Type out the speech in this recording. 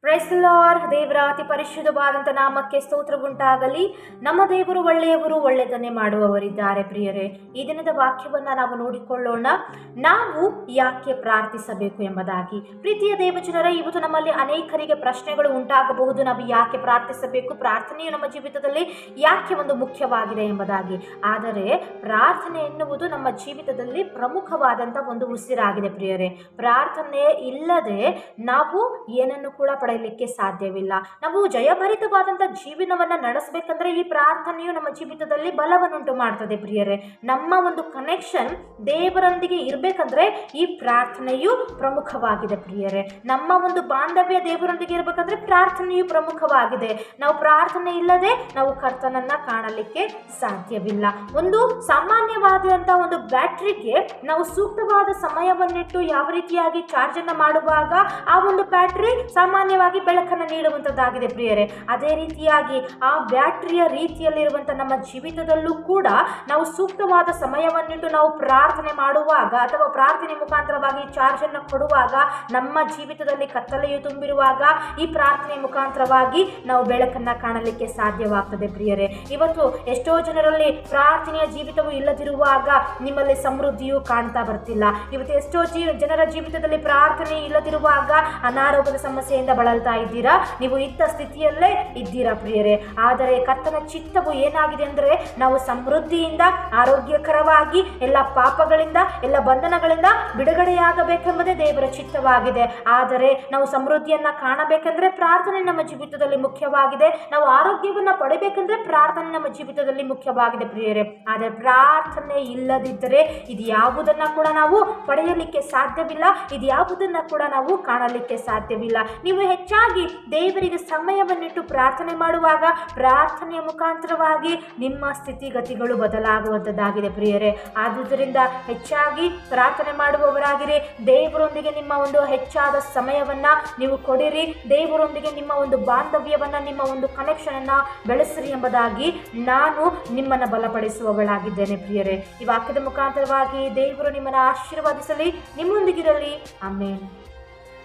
Price lord ದೇವರ ಅತಿ ಪರಿಶುದ್ಧವಾದಂಥ ನಾಮಕ್ಕೆ ಸ್ತೋತ್ರ ಉಂಟಾಗಲಿ. ನಮ್ಮ ದೇವರು ಒಳ್ಳೆಯವರು, ಒಳ್ಳೆಯದನ್ನೇ ಮಾಡುವವರಿದ್ದಾರೆ ಪ್ರಿಯರೇ. ಈ ದಿನದ ವಾಕ್ಯವನ್ನು ನಾವು ನೋಡಿಕೊಳ್ಳೋಣ. ನಾವು ಯಾಕೆ ಪ್ರಾರ್ಥಿಸಬೇಕು ಎಂಬುದಾಗಿ. ಪ್ರೀತಿಯ ದೇವಜನರ, ಇವತ್ತು ನಮ್ಮಲ್ಲಿ ಅನೇಕರಿಗೆ ಪ್ರಶ್ನೆಗಳು ಉಂಟಾಗಬಹುದು. ನಾವು ಯಾಕೆ ಪ್ರಾರ್ಥಿಸಬೇಕು? ಪ್ರಾರ್ಥನೆಯು ನಮ್ಮ ಜೀವಿತದಲ್ಲಿ ಯಾಕೆ ಒಂದು ಮುಖ್ಯವಾಗಿದೆ ಎಂಬುದಾಗಿ. ಆದರೆ ಪ್ರಾರ್ಥನೆ ಎನ್ನುವುದು ನಮ್ಮ ಜೀವಿತದಲ್ಲಿ ಪ್ರಮುಖವಾದಂಥ ಒಂದು ಉಸಿರಾಗಿದೆ ಪ್ರಿಯರೇ. ಪ್ರಾರ್ಥನೆ ಇಲ್ಲದೆ ನಾವು ಏನನ್ನು ಕೂಡ ಪಡೆಯಲಿಕ್ಕೆ ಸಾಧ್ಯವಿಲ್ಲ. ನಾವು ಜಯಭರಿತವಾದಂಥ ಜೀವನವನ್ನು ನಡೆಸಬೇಕಂದ್ರೆ ಈ ಪ್ರಾರ್ಥನೆಯು ನಮ್ಮ ಜೀವಿತದಲ್ಲಿ ಬಲವನ್ನುಂಟು ಮಾಡ್ತದೆ ಪ್ರಿಯರೇ. ನಮ್ಮ ಒಂದು ಕನೆಕ್ಷನ್ ದೇವರೊಂದಿಗೆ ಇರಬೇಕಂದ್ರೆ ಈ ಪ್ರಾರ್ಥನೆಯು ಪ್ರಮುಖವಾಗಿದೆ ಪ್ರಿಯರೇ. ನಮ್ಮ ಒಂದು ಬಾಂಧವ್ಯ ದೇವರೊಂದಿಗೆ ಇರಬೇಕಂದ್ರೆ ಪ್ರಾರ್ಥನೆಯು ಪ್ರಮುಖವಾಗಿದೆ. ನಾವು ಪ್ರಾರ್ಥನೆ ಇಲ್ಲದೆ ನಾವು ಕರ್ತನನ್ನ ಕಾಣಲಿಕ್ಕೆ ಸಾಧ್ಯವಿಲ್ಲ. ಒಂದು ಸಾಮಾನ್ಯವಾದಂಥ ಒಂದು ಬ್ಯಾಟ್ರಿಗೆ ನಾವು ಸೂಕ್ತವಾದ ಸಮಯವನ್ನಿಟ್ಟು ಯಾವ ರೀತಿಯಾಗಿ ಚಾರ್ಜನ್ನು ಮಾಡುವಾಗ ಆ ಒಂದು ಬ್ಯಾಟ್ರಿ ಸಾಮಾನ್ಯವಾಗಿ ಬೆಳಕನ್ನು ನೀಡುವಂಥದ್ದಾಗಿದೆ ಪ್ರಿಯರೇ. ಅದೇ ರೀತಿಯಾಗಿ ಆ ಬ್ಯಾಟ್ರಿಯ ರೀತಿಯಲ್ಲಿರುವಂಥ ನಮ್ಮ ಜೀವಿತದಲ್ಲೂ ಕೂಡ ನಾವು ಸೂಕ್ತವಾದ ಸಮಯವನ್ನಿಟ್ಟು ನಾವು ಪ್ರಾರ್ಥನೆ ಮಾಡುವಾಗ ಅಥವಾ ಪ್ರಾರ್ಥನೆ ಮುಖಾಂತರವಾಗಿ ಚಾರ್ಜನ್ನು ಕೊಡುವಾಗ, ನಮ್ಮ ಜೀವಿತದಲ್ಲಿ ಕತ್ತಲೆಯು ತುಂಬಿರುವಾಗ ಈ ಪ್ರಾರ್ಥನೆ ಮುಖಾಂತರವಾಗಿ ನಾವು ಬೆಳಕನ್ನು ಕಾಣಲಿಕ್ಕೆ ಸಾಧ್ಯವಾಗ್ತದೆ ಪ್ರಿಯರೇ. ಇವತ್ತು ಎಷ್ಟೋ ಜನರಲ್ಲಿ ಪ್ರಾರ್ಥನೆಯ ಜೀವಿತವೂ ಇಲ್ಲದಿರುವಾಗ ನಿಮ್ಮಲ್ಲಿ ಸಮೃದ್ಧಿಯು ಕಾಣ್ತಾ ಬರ್ತಿಲ್ಲ. ಇವತ್ತು ಎಷ್ಟೋ ಜೀವ ಜನರ ಜೀವಿತದಲ್ಲಿ ಪ್ರಾರ್ಥನೆ ಇಲ್ಲದಿರುವಾಗ ಅನಾರೋಗ್ಯದ ಸಮಸ್ಯೆಯಿಂದ ಬಳಲ್ತಾ ಇದ್ದೀರಾ? ನೀವು ಇತ್ತ ಸ್ಥಿತಿಯಲ್ಲೇ ಇದ್ದೀರಾ ಪ್ರಿಯರೇ. ಆದರೆ ಕರ್ತನ ಚಿತ್ತವು ಏನಾಗಿದೆ ಅಂದರೆ ನಾವು ಸಮೃದ್ಧಿಯಿಂದ, ಆರೋಗ್ಯಕರವಾಗಿ, ಎಲ್ಲ ಪಾಪಗಳಿಂದ, ಎಲ್ಲ ಬಂಧನಗಳಿಂದ ಬಿಡುಗಡೆಯಾಗಬೇಕೆಂಬುದೇ ದೇವರ ಚಿತ್ತವಾಗಿದೆ. ಆದರೆ ನಾವು ಸಮೃದ್ಧಿಯನ್ನು ಕಾಣಬೇಕೆಂದರೆ ಪ್ರಾರ್ಥನೆ ನಮ್ಮ ಜೀವಿತದಲ್ಲಿ ಮುಖ್ಯವಾಗಿದೆ. ನಾವು ಆರೋಗ್ಯವನ್ನು ಪಡಿಬೇಕೆಂದರೆ ಪ್ರಾರ್ಥನೆ ನಮ್ಮ ಜೀವಿತದಲ್ಲಿ ಮುಖ್ಯವಾಗಿದೆ ಪ್ರಿಯರೇ. ಆದರೆ ಪ್ರಾರ್ಥನೆ ಇಲ್ಲದಿದ್ದರೆ ಇದು ಯಾವುದನ್ನು ಕೂಡ ನಾವು ಪಡೆಯಲಿಕ್ಕೆ ಸಾಧ್ಯವಿಲ್ಲ. ಇದು ಯಾವುದನ್ನು ಕೂಡ ನಾವು ಕಾಣಲಿಕ್ಕೆ ಸಾಧ್ಯವಿಲ್ಲ. ನೀವು ಹೆಚ್ಚಾಗಿ ದೇವರಿಗೆ ಸಮಯವನ್ನಿಟ್ಟು ಪ್ರಾರ್ಥನೆ ಮಾಡುವಾಗ ಪ್ರಾರ್ಥನೆಯ ಮುಖಾಂತರವಾಗಿ ನಿಮ್ಮ ಸ್ಥಿತಿಗತಿಗಳು ಬದಲಾಗುವಂಥದ್ದಾಗಿದೆ ಪ್ರಿಯರೇ. ಆದುದರಿಂದ ಹೆಚ್ಚಾಗಿ ಪ್ರಾರ್ಥನೆ ಮಾಡುವವರಾಗಿರಿ. ದೇವರೊಂದಿಗೆ ನಿಮ್ಮ ಒಂದು ಹೆಚ್ಚಾದ ಸಮಯವನ್ನ ನೀವು ಕೊಡಿರಿ. ದೇವರೊಂದಿಗೆ ನಿಮ್ಮ ಒಂದು ಬಾಂಧವ್ಯವನ್ನ, ನಿಮ್ಮ ಒಂದು ಕನೆಕ್ಷನ್ ಅನ್ನ ಬೆಳೆಸಿರಿ ಎಂಬುದಾಗಿ ನಾನು ನಿಮ್ಮನ್ನ ಬಲಪಡಿಸುವವಳಾಗಿದ್ದೇನೆ ಪ್ರಿಯರೇ. ಈ ವಾಕ್ಯದ ಮುಖಾಂತರವಾಗಿ ದೇವರು ನಿಮ್ಮನ್ನ ಆಶೀರ್ವಾದಿಸಲಿ. ನಿಮ್ಮೊಂದಿಗಿರಲಿ. ಆಮೇಲೆ